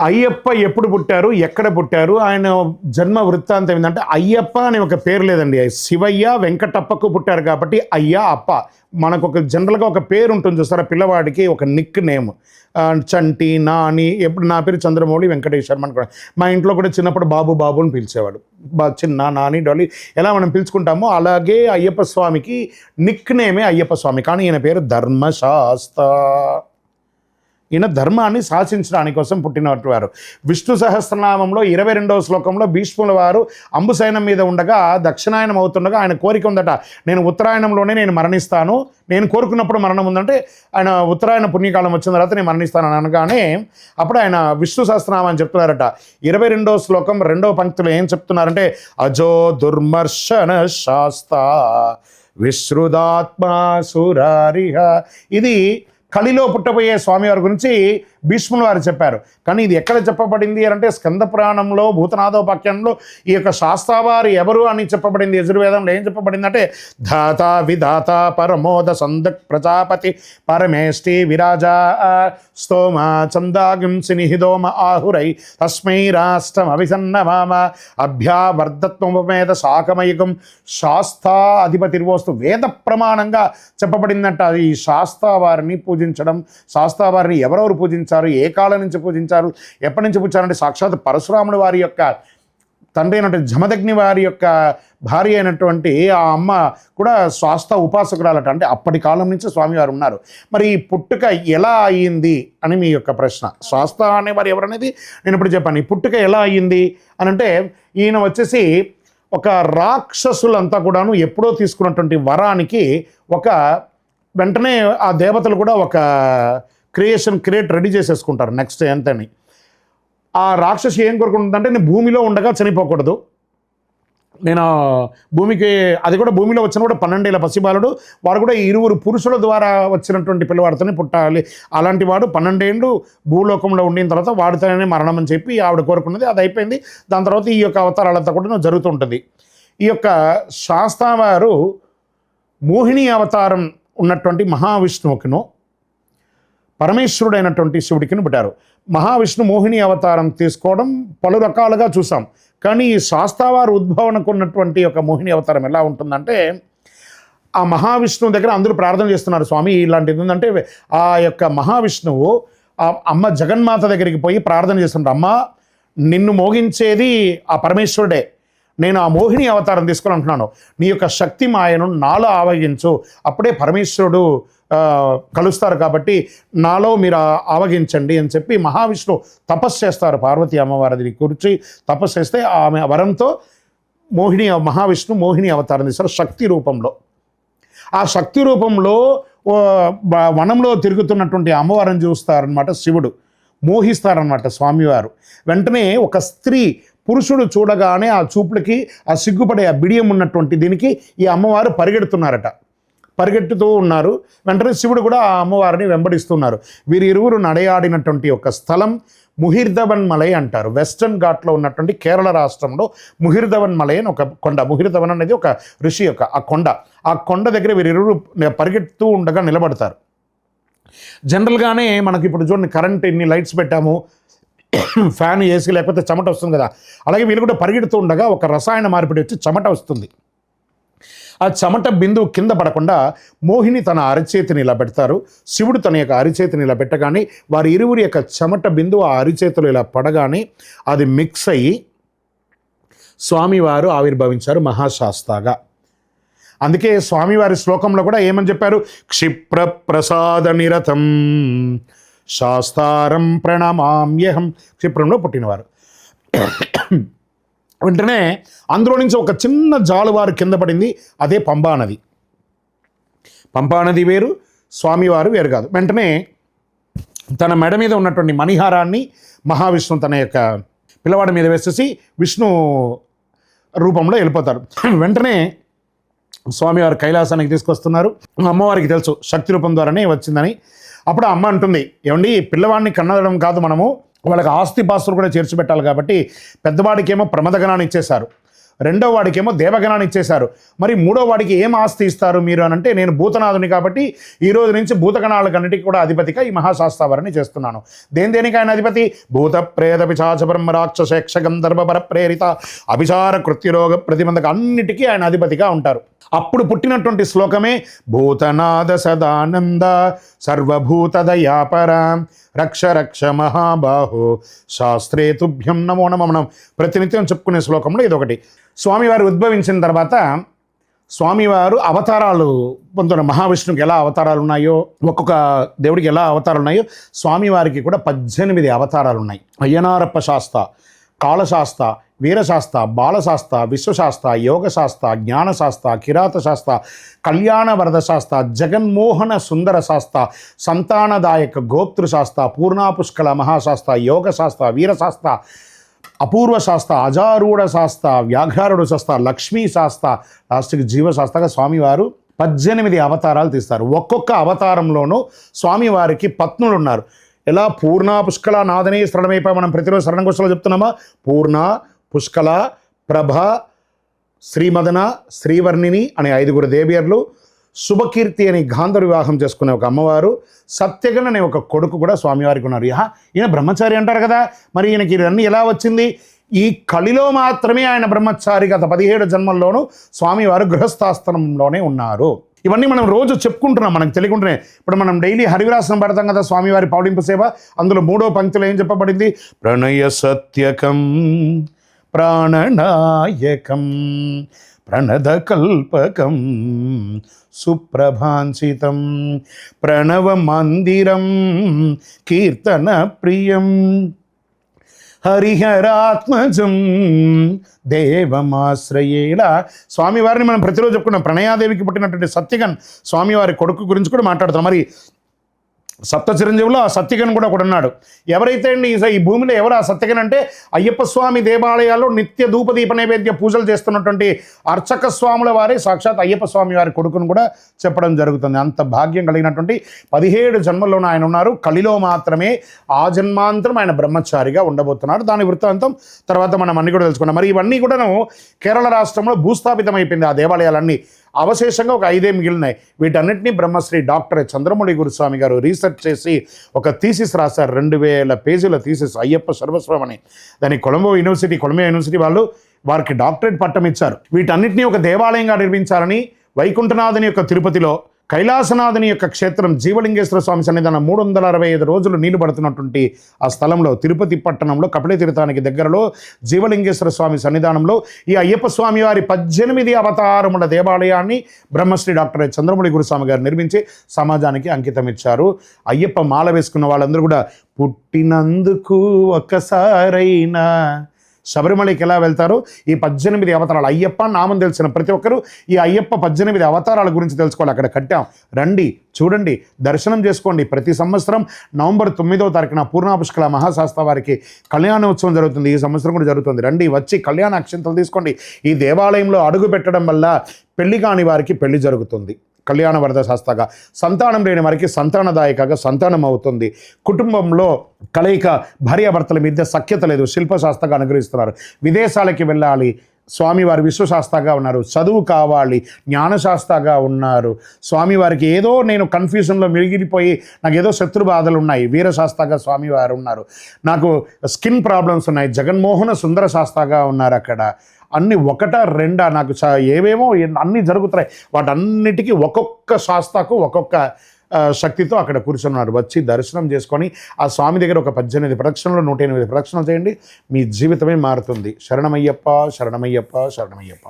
అయ్యప్ప ఎప్పుడు పుట్టారు? ఎక్కడ పుట్టారు? ఆయన జన్మ వృత్తాంతం ఏంటంటే అయ్యప్ప అనే ఒక పేరు లేదండి. శివయ్య వెంకటప్పకు పుట్టారు కాబట్టి అయ్య అప్ప. మనకు ఒక జనరల్గా ఒక పేరు ఉంటుంది చూస్తారా? పిల్లవాడికి ఒక నిక్ నేమ్. చంటి నాని ఎప్పుడు నా పేరు చంద్రమౌళి వెంకటేశ్వరం కూడా మా ఇంట్లో కూడా చిన్నప్పుడు బాబు బాబు అని పిలిచేవాడు. బా చిన్న నాని డాలి ఎలా మనం పిలుచుకుంటామో అలాగే అయ్యప్ప స్వామికి నిక్ నేమే అయ్యప్ప స్వామి. కానీ ఈయన పేరు ధర్మశాస్త్ర. ఈయన ధర్మాన్ని శాసించడానికి కోసం పుట్టినటువంటి వారు. విష్ణు సహస్రనామంలో ఇరవై రెండవ శ్లోకంలో భీష్ముల వారు అంబుసైనం మీద ఉండగా దక్షిణాయనం అవుతుండగా ఆయన కోరిక ఉందట నేను ఉత్తరాయణంలోనే నేను మరణిస్తాను. నేను కోరుకున్నప్పుడు మరణం ఉందంటే ఆయన ఉత్తరాయణ పుణ్యకాలం వచ్చిన తర్వాత నేను మరణిస్తాను అని అనగానే అప్పుడు ఆయన విష్ణు సహస్రనామం అని చెప్తున్నారట. ఇరవై రెండవ శ్లోకం రెండవ పంక్తిలో ఏం చెప్తున్నారంటే అజో దుర్మర్శన శాస్త విశ్రుదాత్మా సురారిహ. ఇది కలిలో పుట్టబోయే స్వామివారి గురించి భీష్ముల వారు చెప్పారు. కానీ ఇది ఎక్కడ చెప్పబడింది అని అంటే స్కంద పురాణంలో భూతనాథోపాఖ్యానంలో ఈ యొక్క శాస్త్రవారు ఎవరు అని చెప్పబడింది యజుర్వేదంలో ఏం చెప్పబడిందంటే ధాత విధాత పరమోద సందక్ ప్రజాపతి పరమేష్టి విరాజా స్తోమ చందాగింసి నిహిదోమ ఆహురై తస్మై రాష్ట్రం అభిసన్నమామ అభ్యావర్ధత్వమేద శాకమయుగం శాస్తా వేద ప్రమాణంగా చెప్పబడిందంట. ఈ శాస్త్రవారిని పూజ పూజించడం శాస్తా వారిని ఎవరెవరు పూజించారు ఏ కాలం నుంచి పూజించారు ఎప్పటి నుంచి పూజించారంటే సాక్షాత్ పరశురాముడు వారి యొక్క తండ్రి అయినటువంటి జమదగ్ని వారి యొక్క భార్య అయినటువంటి ఆ అమ్మ కూడా స్వాస్థ ఉపాసకురాలట. అంటే అప్పటి కాలం నుంచి స్వామివారు ఉన్నారు. మరి ఈ పుట్టుక ఎలా అయ్యింది అని మీ యొక్క ప్రశ్న. స్వాస్థ అనేవారు ఎవరనేది నేను ఇప్పుడు చెప్పాను. ఈ పుట్టుక ఎలా అయ్యింది అని అంటే ఈయన వచ్చేసి ఒక రాక్షసులంతా కూడాను ఎప్పుడో తీసుకున్నటువంటి వరానికి ఒక వెంటనే ఆ దేవతలు కూడా ఒక క్రియేషన్ క్రియేట్ రెడీ చేసేసుకుంటారు నెక్స్ట్ ఎంతని ఆ రాక్షసి ఏం కోరుకుంటుందంటే నేను భూమిలో ఉండగా చనిపోకూడదు. నేను భూమికి అది కూడా భూమిలో వచ్చిన కూడా పన్నెండేళ్ళ పసిబాలుడు. వాడు కూడా ఇరువురు పురుషుల ద్వారా వచ్చినటువంటి పిల్లవాడితోనే పుట్టాలి. అలాంటి వాడు పన్నెండేళ్ళు భూలోకంలో ఉండిన తర్వాత వాడితోనే మరణం అని చెప్పి ఆవిడ కోరుకున్నది. అది అయిపోయింది. దాని తర్వాత ఈ యొక్క అవతారాలంతా కూడా జరుగుతుంటుంది ఈ యొక్క శాస్తా వారు మోహిని అవతారం ఉన్నటువంటి మహావిష్ణువుకును పరమేశ్వరుడైనటువంటి శివుడికిని పెట్టారు. మహావిష్ణు మోహిని అవతారం తీసుకోవడం పలు రకాలుగా చూసాం. కానీ ఈ శాస్త్రవారు ఉద్భవనకు ఉన్నటువంటి ఒక మోహిని అవతారం ఎలా ఉంటుందంటే ఆ మహావిష్ణువు దగ్గర అందరూ ప్రార్థన చేస్తున్నారు స్వామి ఇలాంటిది ఉందంటే ఆ యొక్క మహావిష్ణువు ఆ అమ్మ జగన్మాత దగ్గరికి పోయి ప్రార్థన చేస్తుంటారు అమ్మ నిన్ను మోగించేది ఆ పరమేశ్వరుడే. నేను ఆ మోహిని అవతారం తీసుకోవాలంటున్నాను. నీ యొక్క శక్తి మాయను నాలో ఆవగించు. అప్పుడే పరమేశ్వరుడు కలుస్తారు కాబట్టి నాలో మీరు ఆవగించండి అని చెప్పి మహావిష్ణువు తపస్సు చేస్తారు పార్వతి అమ్మవారిని కూర్చి తపస్సు చేస్తే ఆమె వరంతో మోహిని మహావిష్ణు మోహిని అవతారం తీస్తారు శక్తి రూపంలో. ఆ శక్తి రూపంలో వనంలో తిరుగుతున్నటువంటి అమ్మవారిని చూస్తారనమాట శివుడు. మోహిస్తారనమాట స్వామివారు. వెంటనే ఒక స్త్రీ పురుషుడు చూడగానే ఆ చూపులకి ఆ సిగ్గుపడే ఆ బిడియం ఉన్నటువంటి దీనికి ఈ అమ్మవారు పరిగెడుతున్నారట. పరిగెట్టుతూ ఉన్నారు. వెంటనే శివుడు కూడా ఆ అమ్మవారిని వెంబడిస్తున్నారు. వీరి ఇరువురు నడయాడినటువంటి ఒక స్థలం ముహిర్ధవన్ మలై అంటారు. వెస్టర్న్ ఘాట్లో ఉన్నటువంటి కేరళ రాష్ట్రంలో ముహిర్ధవన్ మలై అని ఒక కొండ. ముహిర్ధవన్ అనేది ఒక ఋషి యొక్క ఆ కొండ. ఆ కొండ దగ్గర వీరిరువురు పరిగెడుతూ ఉండగా నిలబడతారు. జనరల్గానే మనకి ఇప్పుడు చూడండి కరెంట్ ఎన్ని లైట్స్ పెట్టాము? ఫ్యాన్ ఏసీ లేకపోతే చెమట వస్తుంది కదా. అలాగే వీళ్ళు కూడా పరిగెడుతూ ఉండగా ఒక రసాయన మార్పిడి వచ్చి చెమట వస్తుంది. ఆ చెమట బిందువు కింద పడకుండా మోహిని తన అరిచేతిని ఇలా పెడతారు శివుడు తన యొక్క అరిచేతిని ఇలా పెట్టగానే వారి ఇరువురి యొక్క చెమట బిందువు ఆ అరిచేతులు ఇలా పడగానే అది మిక్స్ అయ్యి స్వామివారు ఆవిర్భవించారు మహాశాస్తాగా. అందుకే స్వామివారి శ్లోకంలో కూడా ఏమని చెప్పారు? క్షిప్ర ప్రసాద నిరతం. శాస్తారం ప్రణమామ్యహం. క్షిప్రంలో పుట్టినవారు. వెంటనే అందులో నుంచి ఒక చిన్న జాలువారు కింద పడింది. అదే పంబా నది. పంపా నది వేరు స్వామివారు వేరు కాదు. వెంటనే తన మెడ మీద ఉన్నటువంటి మణిహారాన్ని మహావిష్ణు తన యొక్క పిల్లవాడి మీద వేసేసి విష్ణు రూపంలో వెళ్ళిపోతారు. వెంటనే స్వామివారు కైలాసానికి తీసుకొస్తున్నారు. అమ్మవారికి తెలుసు శక్తి రూపం ద్వారానే వచ్చిందని. అప్పుడు అమ్మ అంటుంది ఏమండి పిల్లవాడిని కన్నదడం కాదు మనము. వాళ్ళకి ఆస్తి పాస్తులు కూడా చేర్చిపెట్టాలి కాబట్టి పెద్దవాడికేమో ప్రమదగణాన్ని ఇచ్చేశారు. రెండో వాడికేమో దేవగణాన్ని ఇచ్చేశారు. మరి మూడో వాడికి ఏం ఆస్తి ఇస్తారు మీరు అని అంటే నేను భూతనాథుని కాబట్టి ఈ రోజు నుంచి భూతగణాలకన్నిటికీ కూడా అధిపతిగా ఈ మహాశాస్త్రావరణి చేస్తున్నాను. దేని దేనికి ఆయన అధిపతి? భూత ప్రేత పిశాచ బ్రహ్మ రాక్షసేక్ష గంధర్వ పర ప్రేరిత అభిచార కృత్యరోగ ప్రతిబంధక అన్నిటికీ ఆయన అధిపతిగా ఉంటారు. అప్పుడు పుట్టినటువంటి శ్లోకమే భూతనాద సదానంద సర్వభూతదయాపర రక్ష రక్ష మహాబాహో శాస్త్రే తుభ్యం నమో నమనం మనం ప్రతినిత్యం చెప్పుకునే శ్లోకంలో ఇదొకటి. స్వామివారు ఉద్భవించిన తర్వాత స్వామివారు అవతారాలు పొందుతున్న మహావిష్ణువుకి ఎలా అవతారాలు ఉన్నాయో ఒక్కొక్క దేవుడికి ఎలా అవతారాలు ఉన్నాయో స్వామివారికి కూడా పద్దెనిమిది అవతారాలు ఉన్నాయి అయ్యనారప్ప శాస్త కాళశాస్త వీరశాస్త బాలశాస్త విశ్వశాస్త యోగశాస్త జ్ఞానశాస్త కిరాతశాస్త కళ్యాణ వరద శాస్త జగన్మోహన సుందర శాస్త సంతానదాయక గోప్తృశాస్త పూర్ణాపుష్కల మహాశాస్త యోగశాస్త వీరశాస్త అపూర్వ శాస్త అజారూఢ శాస్త వ్యాఘ్రారుడు శాస్త లక్ష్మీ శాస్త్ర లాస్ట్కి జీవశాస్త్రగా స్వామివారు పద్దెనిమిది అవతారాలు తీస్తారు. ఒక్కొక్క అవతారంలోనూ స్వామివారికి పత్నులు ఉన్నారు ఎలా? పూర్ణ పుష్కల నాదనే శరణమైపై మనం ప్రతిరోజు శరణ గోష్ఠలో చెప్తున్నామా? పూర్ణ పుష్కల ప్రభ శ్రీమదన శ్రీవర్ణిని అనే ఐదుగురు దేవియర్లు శుభకీర్తి అని గాంధర్ వివాహం చేసుకునే ఒక అమ్మవారు సత్యగణ అనే ఒక కొడుకు కూడా స్వామివారికి ఉన్నారు. యహ ఈయన బ్రహ్మచారి అంటారు కదా మరి ఈయనకి ఇవన్నీ ఎలా వచ్చింది? ఈ కలిలో మాత్రమే ఆయన బ్రహ్మచారి గత పదిహేడు జన్మల్లోనూ స్వామివారు గృహస్థాస్త్రంలోనే ఉన్నారు. ఇవన్నీ మనం రోజు చెప్పుకుంటున్నాం మనకు తెలియకుండానే. ఇప్పుడు మనం డైలీ హరివిరాసనం పడతాం కదా స్వామివారి పౌడింపు సేవ అందులో మూడో పంక్తిలో ఏం చెప్పబడింది? ప్రణయ సత్యకం ప్రాణనాయకం ప్రణదకల్పకం సుప్రభాంసితం ప్రణవమందిరం కీర్తన ప్రియం హరిహరాత్మజం దేవమాశ్రయేలా. స్వామివారిని మనం ప్రతిరోజు చెప్పుకున్నాం ప్రణయాదేవికి పుట్టినటువంటి సత్యగన్ స్వామివారి కొడుకు గురించి కూడా మాట్లాడుతాం మరి సప్త చిరంజీవులో ఆ సత్యగన్ కూడా ఒకడు ఉన్నాడు. ఎవరైతే అండి ఈ- భూమిలో ఎవరు ఆ సత్యగన్ అంటే అయ్యప్ప స్వామి దేవాలయాల్లో నిత్య ధూపదీప నైవేద్య పూజలు చేస్తున్నటువంటి అర్చక స్వాముల వారి సాక్షాత్ అయ్యప్ప స్వామి వారి కొడుకును కూడా చెప్పడం జరుగుతుంది. అంత భాగ్యం కలిగినటువంటి పదిహేడు జన్మల్లోనూ ఆయన ఉన్నారు. కలిలో మాత్రమే ఆ జన్మాంతరం ఆయన బ్రహ్మచారిగా ఉండబోతున్నారు దాని వృత్తాంతం తర్వాత మనం అన్ని కూడా తెలుసుకున్నాం మరి ఇవన్నీ కూడాను కేరళ రాష్ట్రంలో భూస్థాపితమైపోయింది ఆ దేవాలయాలన్నీ. అవశేషంగా ఒక ఐదే మిగిలినాయి. వీటన్నిటిని బ్రహ్మశ్రీ డాక్టర్ చంద్రమౌళి గురుస్వామి గారు రీసెర్చ్ చేసి ఒక థీసిస్ రాశారు. రెండు వేల పేజీల థీసిస్. అయ్యప్ప సర్వస్వం అని దాని కొలంబో యూనివర్సిటీ కొలంబో యూనివర్సిటీ వాళ్ళు వారికి డాక్టరేట్ పట్టం ఇచ్చారు వీటన్నిటిని ఒక దేవాలయంగా నిర్మించాలని వైకుంఠనాథుని యొక్క తిరుపతిలో కైలాసనాథుని యొక్క క్షేత్రం జీవలింగేశ్వర స్వామి సన్నిధానం మూడు వందల అరవై ఐదు రోజులు నీళ్ళు పడుతున్నటువంటి ఆ స్థలంలో తిరుపతి పట్టణంలో కపిల తీర్థానికి దగ్గరలో జీవలింగేశ్వర స్వామి సన్నిధానంలో ఈ అయ్యప్ప స్వామి వారి పద్దెనిమిది అవతారముల దేవాలయాన్ని బ్రహ్మశ్రీ డాక్టర్ చంద్రమౌళి గురుస్వామి గారు నిర్మించి సమాజానికి అంకితం ఇచ్చారు. అయ్యప్ప మాల వేసుకున్న వాళ్ళందరూ కూడా పుట్టినందుకు ఒక్కసారైనా శబరిమలకి ఎలా వెళ్తారో? ఈ పద్దెనిమిది అవతారాలు అయ్యప్ప నామం తెలిసిన ప్రతి ఒక్కరూ ఈ అయ్యప్ప పద్దెనిమిది అవతారాల గురించి తెలుసుకోవాలి. అక్కడ కట్టాం. రండి చూడండి దర్శనం చేసుకోండి. ప్రతి సంవత్సరం నవంబర్ తొమ్మిదవ తారీఖున పూర్ణాపుష్కల మహాశాస్త్ర వారికి కళ్యాణోత్సవం జరుగుతుంది. ఈ సంవత్సరం కూడా జరుగుతుంది. రండి వచ్చి కళ్యాణ అక్షంతలు తీసుకోండి. ఈ దేవాలయంలో అడుగు పెట్టడం వల్ల పెళ్ళి కాని వారికి పెళ్ళి జరుగుతుంది. కళ్యాణ వరద శాస్త్రగా సంతానం లేని వారికి సంతానదాయకగా సంతానం అవుతుంది. కుటుంబంలో కలయిక భార్యాభర్తల మీద సఖ్యత లేదు. శిల్పశాస్త్రగా అనుగ్రహిస్తున్నారు. విదేశాలకి వెళ్ళాలి. స్వామివారు విశ్వశాస్త్రగా ఉన్నారు. చదువు కావాలి జ్ఞానశాస్త్రగా ఉన్నారు. స్వామివారికి ఏదో నేను కన్ఫ్యూజన్లో మిగిలిపోయి నాకు ఏదో శత్రు బాధలు ఉన్నాయి. వీరశాస్త్రగా స్వామివారు ఉన్నారు. నాకు స్కిన్ ప్రాబ్లమ్స్ ఉన్నాయి. జగన్మోహన సుందర శాస్త్రగా ఉన్నారు అక్కడ. అన్ని ఒకట రెండా నాకు చా ఏవేమో అన్నీ జరుగుతున్నాయి. వాటన్నిటికీ ఒక్కొక్క శాస్త్రకు ఒక్కొక్క శక్తితో అక్కడ కూర్చున్నారు. వచ్చి దర్శనం చేసుకొని ఆ స్వామి దగ్గర ఒక పద్దెనిమిది ప్రదక్షిణలు నూట ఎనిమిది ప్రదక్షిణలు చేయండి. మీ జీవితమే మారుతుంది. శరణమయ్యప్ప శరణమయ్యప్ప శరణమయ్యప్ప.